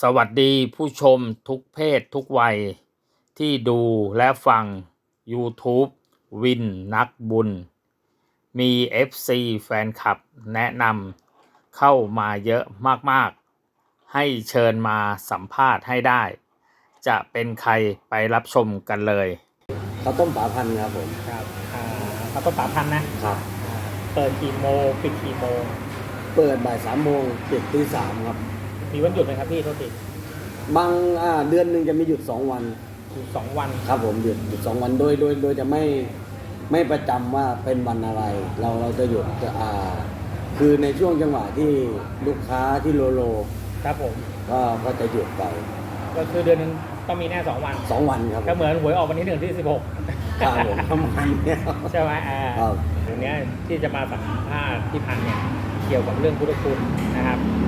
สวัสดีผู้ชมทุกเพศทุกวัย ที่ดูและฟัง YouTube วินนักบุญ มี FC แฟนคลับแนะนำเข้ามาเยอะมากๆ ให้เชิญมาสัมภาษณ์ให้ได้ จะเป็นใครไปรับชมกันเลยข้าวต้มป๋าพันธุ์ครับผม ครับอ่าข้าวต้มสามพันนะครับ อ่าเปิดกี่โมงปิดกี่โมง เปิดบ่ายสามโมงปิดตีสามครับ มีวันหยุดไหมครับพี่โทษทีบางอ่าเดือนหนึ่งจะมีหยุดสองวันอยู่สองวัน ครับผมหยุดหยุดสองวันโดยโดยโดยจะไม่ไม่ประจำว่าเป็นวันอะไร เราเราจะหยุดจะอ่า คือในช่วงจังหวะที่ลูกค้าที่โลโลครับผม ก็ก็จะหยุดไปก็คือเดือนหนึงต้องมีแน่สองวัน สองวันครับก็เหมือนหวยออกวันที่หนึ่งที่สิบหกครับผมประมาณเนี้ยใช่ไหมอ่าครับ ตรงเนี้ยที่จะมาสัมภาษณ์พี่พันธ์เนี่ยเกี่ยวกับเรื่องพุทธคุณนะครับอ่าอ่า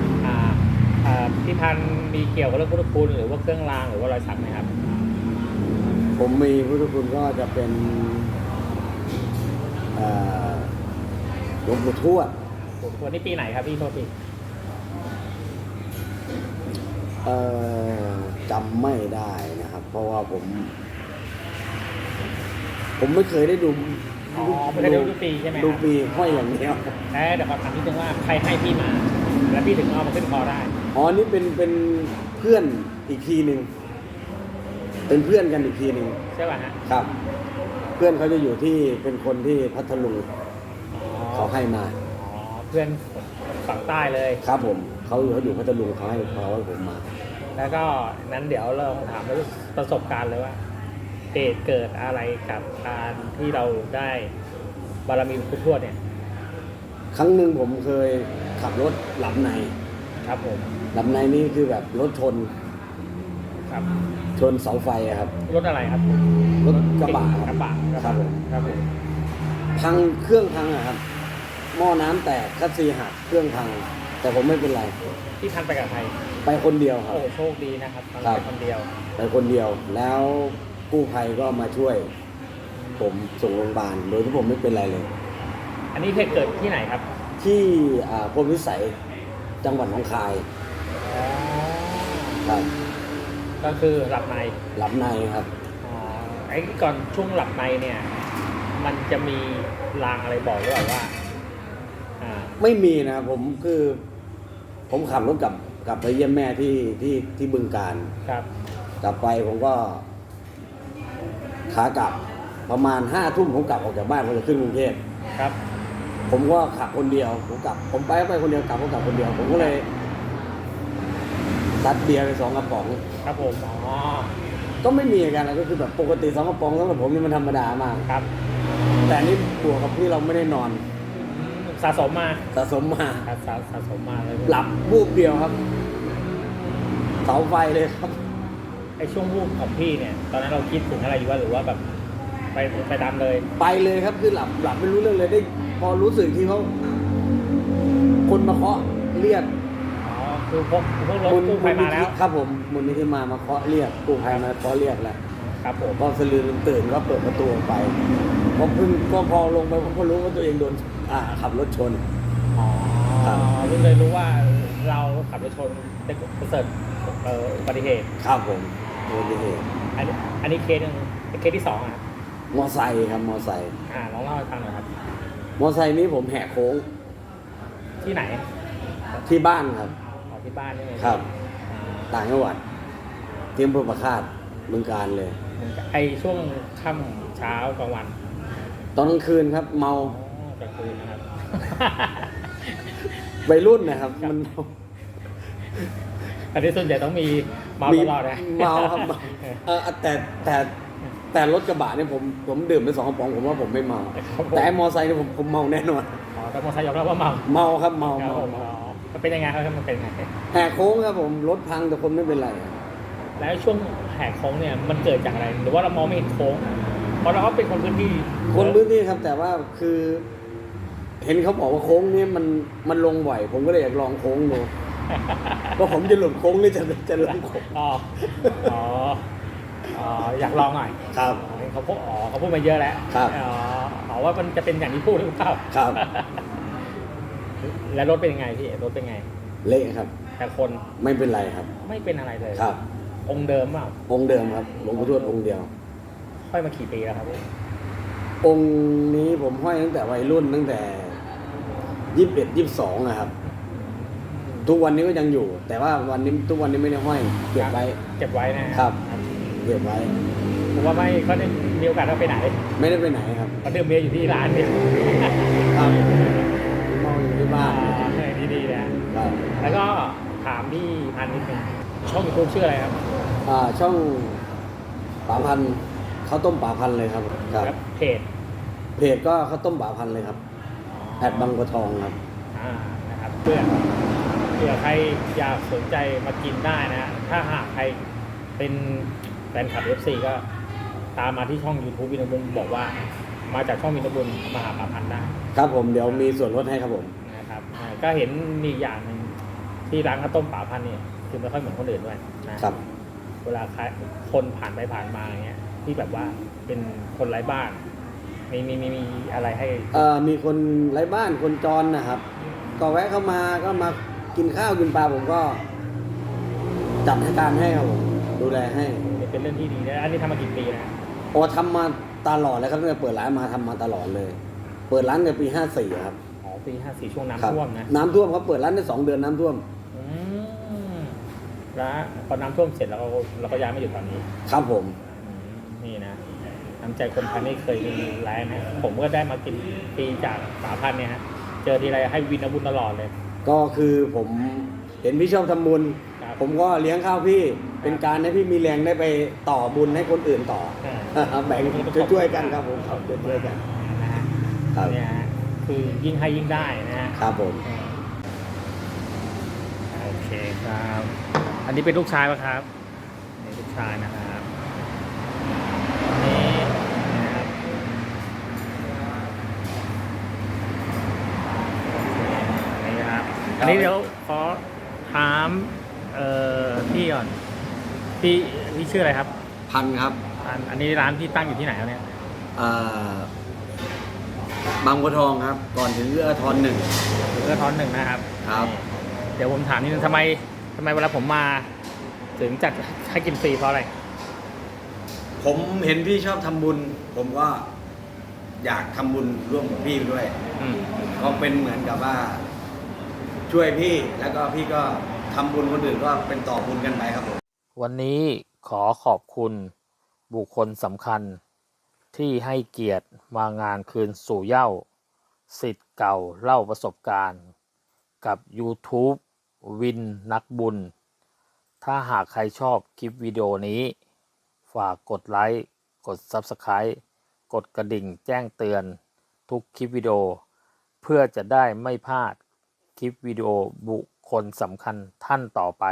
พี่พันธ์มีเกี่ยวกับเรื่องพุทธคุณหรือว่าเครื่องรางหรือว่ารอยสักไหมครับ ผมมีพุทธคุณก็จะเป็นอ่าหลวงปู่ทวดวันนี้ปีไหนครับพี่โทษทีเอ่อจำไม่ได้นะครับ เพราะว่าผม ผมไม่เคยได้ดูอ๋อไม่ได้ดูทุกปีใช่ไหมคดูรับปีห้อยอย่างเดียว เอ้ยเดี๋ยวขอถามนิดนึงว่าใครให้พี่มา แล้วพี่ถึงเอามาขึ้นคอได้ อ๋อนี่เป็นเป็นเพื่อนอีกทีหนึ่งเป็นเพื่อนกันอีกทีหนึ่งใช่ป่ะฮะครับ เพื่อนเขาจะอยู่ที่เป็นคนที่พัทลุงอ๋อเขาให้มาอ๋อเพื่อนฝั่งใต้เลย ครับผมเขาอยู่เขาอยู่พัทลุงเขาให้เขาให้ผมมา แล้วก็นั้นเดี๋ยวเราถามเรื่องประสบการณ์เลยว่าเหตุเกิดอะไรกับการที่เราได้บารมีคุณทวดเนี่ย ครั้งหนึ่งผมเคยขับรถหลับในครับผม หลับในนี่คือแบบรถชนครับชนเสาไฟอะครับ รถอะไรครับรถกระบะกระบะครับผม ครับผมพังเครื่องพังอะครับ หม้อน้ำแตกคัสซีหักเครื่องพัง แต่ผมไม่เป็นไร ที่ทันไปกับใครไปคนเดียวครับ โอ้โชคดีนะครับทันครัไปบ คนเดียว ไปคนเดียว แล้วกู้ภัยก็มาช่วย ผมส่งโรงพยาบาลโดยที่ผมไม่เป็นไรเลย อันนี้เหตุเกิดที่ไหนครับ ที่อ่าพลวิสัยจังหวัดหนองคายอ๋อ ครับก็คือหลับในหลับในครับอ๋อไอ้ก่อนช่วงหลับในเนี่ย มันจะมีลางอะไรบอกหรือเปล่าว่าอ่าไม่มีนะครับผมคือ ผมขับรถกลับกลับไปเยี่ยมแม่ที่ที่ที่บึงการ ครับกลับไปผมก็ขากลับประมาณห้าทุ่มผมกลับออกจากบ้านผมจะขึ้นกรุงเทพครับ ผมก็ขับคนเดียวผมกลับผมไปก็ไปคนเดียวกลับก็กลับคนเดียว ผมก็เลย ซัดเบียร์ไปสองกระป๋อง ครับผมอ๋อก็ไม่มีอาการอะไรก็คือแบบปกติสองกระป๋องสำหรับผมนี่มันธรรมดามาก ครับแต่นี่บวกกับที่เราไม่ได้นอนสะสมมาสะสมมาครับสะสะสมมาเลยหลับบูบเดียวครับ เสาไฟเลยครับ ไอ้ช่วงวูบของพี่เนี่ย ตอนนั้นเราคิดถึงอะไรอยู่ว่าหรือว่าแบบ ไปไปตามเลย ไปเลยครับคือหลับหลับไม่รู้เรื่องเลยได้ พอรู้สึกที่เขาคนมาเคาะเรียกอ๋อ คือพวกพวกรถกู้ภัยมาแล้ว ครับผมมูลนิธิมามาเคาะเรียกกู้ภัยมาเคาะเรียกแล้วครับผมก็สลืมตื่นก็เปิดประตูออกไปพอเพิ่งก็พอลงไปผมก็รู้ว่าตัวเองโดนอ่าขับรถชนอ๋อครับเพิ่งเลยรู้ว่าเราขับรถชนได้ประเสริฐเอ่ออุบัติเหตุครับผมอุบัติเหตุอันนี้อันนี้เคสหนึ่งเคสที่สองอะมอไซค์ครับมอไซค์อ่าลองเล่าให้ฟังหน่อยครับ มอไซค์นี้ผมแหกโค้ง ที่ไหน ที่บ้านครับอ๋อ ที่บ้านนี่ไงครับอ่าต่างจังหวัดเตรียมประคาดเมืองการเลย ไอช่วงค่ำเช้ากลางวันตอนกลางคืนครับ เมาอ๋อกลางคืนนะครับ วัยรุ่นนะครับ มันเมาอันนี้ส่วนใหญ่ต้องมีเมาตลอดนะเมาครับเมาเออแต่แต่แต่รถกระบะเนี่ยผมผมดื่มไปสองกระป๋องผมว่าผมไม่เมาครับผมแต่ไอ้มอไซค์เนี่ยผมผมเมาแน่นอนอ๋อแต่มอเตอร์ไซค์ยอมรับว่าเมา เมาครับเมาครับเมาผมเมาอ๋อ มันเป็นยังไงครับมันเป็นยังไงแหกโค้งครับผมรถพังแต่คนไม่เป็นไร แล้วช่วงแหกโค้งเนี่ยมันเกิดจากอะไร หรือว่าเรามองไม่เห็นโค้งเพราะเราก็เป็นคนพื้นที่ คนพื้นที่ครับแต่ว่าคือ เห็นเขาบอกว่าโค้งนี้มันมันลงบ่อยผมก็เลยอยากลองโค้งดูว่าผมจะหลุดโค้งหรือจะจะลงโค้งอ๋ออ๋ออ๋ออยากลองหน่อยครับอ๋อเขาพูดอ๋อเขาพูดมาเยอะแล้วครับอ๋ออ๋อว่ามันจะเป็นอย่างที่พูดหรือเปล่าครับ แล้วรถเป็นยังไงพี่รถเป็นไง เละครับอแต่คนไม่เป็นไรครับ ไม่เป็นอะไรเลยครับ องค์เดิมเปล่าองค์เดิมครับหลวงปู่ทวดองค์เดียว ค่อยมากี่ปีแล้วครับองค์นี้ผมห้อยตั้งแต่วัยรุ่นตั้งแต่ยี่สิบเอ็ดยี่สิบสองนะครับ ทุกวันนี้ก็ยังอยู่ แต่ว่าวันนี้ทุกวันนี้ไม่ได้ห้อยเก็บไว้เก็บไว้นะครับเก็บไว้ ผมว่าไม่เขาได้มีโอกาสเราไปไหน ไม่ได้ไปไหนครับ เขาดื่มเบียร์อยู่ที่ร้านเนี่ย ครับมองอยู่ที่บ้าน ดีดีๆนะครับ แล้วก็ถามพี่พั นนิดนึงช่องยูทูบชื่ออะไรครับอ่าช่องป่าพันธุ์ข้าวต้มป่าพันธุ์เลยครับครับแล้วเพจเพจก็ข้าวต้มป่าพันธุ์เลยครับแอดบางกระทองครับอ่านะครับเพื่อเผื่อใครอยากสนใจมากินได้นะถ้าหากใครเป็นแฟนคลับ FC ก็ตามมาที่ช่อง YouTube วินบุญบอกว่ามาจากช่องวินบุญมาหาป่าพันธุ์ได้ครับผมเดี๋ยวมีส่วนลดให้ครับผมนะครับอ่าก็เห็นมีอีกอย่างหนึ่งที่ร้านข้าวต้มป่าพันธุ์เนี่ย คือไม่ค่อยเหมือนคนอื่นด้วยนะครับ เวลาใครคนผ่านไปผ่านมาอย่างเงี้ยที่แบบว่าเป็นคนไร้บ้านมีมีมีมีอะไรให้เอ่อมีคนไร้บ้านคนจรนะครับ ก็แวะเข้ามาก็มากินข้าวกินปลาผมก็ จัดให้การให้ครับผมดูแลให้เป็นเรื่องที่ดีนะอันนี้ทำมากี่ปีนะโอ้ทำมาตลอดเลยครับตั้งแต่เปิดร้านมาทำมาตลอดเลย เปิดร้านในปีห้าสี่ครับอ๋อปีห้าสี่ช่วงครัน้ำท่วมนะน้ำท่วมครับเปิดร้านได้สองเดือนน้ำท่วมอืม แล้วพอน้ำท่วมเสร็จแล้วเราเราก็ย้ายมาอยู่ตอนนี้ ครับผมอืมนี่นะน้ำใจคนพันนี่เคยมีแรงนะ ผมก็ได้มากินปีจากสาพันเนี่ยฮะ เจอทีไรให้วินอาบุญตลอดเลย ก็คือผมเห็นพี่ชอบทำบุญ ครับ ผมก็เลี้ยงข้าวพี่ เป็นการให้พี่มีแรงได้ไปต่อบุญให้คนอื่นต่อ อ่า แบ่งช่วยๆกันครับผมครับช่วยๆกัน นะฮะครับ เนี่ยฮะคือยิ่งให้ยิ่งได้นะฮะ ครับผมโอ เคครับ อันนี้เป็นลูกชายปะครับนี่ลูกชายนะครับอันนี้นะครับโอเคนี่ครับ อันนี้เดี๋ยวขอถามเอ่อพี่ก่อนพี่พี่ชื่ออะไรครับพันครับอันอันนี้ร้านที่ตั้งอยู่ที่ไหนครับเนี่ยอ่าบางบัวทองครับ ก่อนถึงเรือทอนหนึ่งเรือท้อนหนึ่งนะครับครับ นี่ เดี๋ยวผมถามนิดนึงทำไมทำไมเวลาผมมาถึงจัดให้กินฟรีเพราะอะไร ผมเห็นพี่ชอบทำบุญ ผมก็อยากทำบุญร่วมกับพี่ด้วย อืมก็เป็นเหมือนกับว่า ช่วยพี่แล้วก็พี่ก็ทำบุญคนอื่นก็เป็นต่อบุญกันไปครับผม วันนี้ขอขอบคุณบุคคลสำคัญ ที่ให้เกียรติมางานคืนสู่เหย้าสิทธิ์เก่าเล่าประสบการณ์ กับ YouTube วินนักบุญ ถ้าหากใครชอบคลิปวิดีโอนี้ ฝากกดไลค์ กด Subscribe กดกระดิ่งแจ้งเตือนทุกคลิปวิดีโอ เพื่อจะได้ไม่พลาดคลิปวิดีโอบุคคลสำคัญท่านต่อไป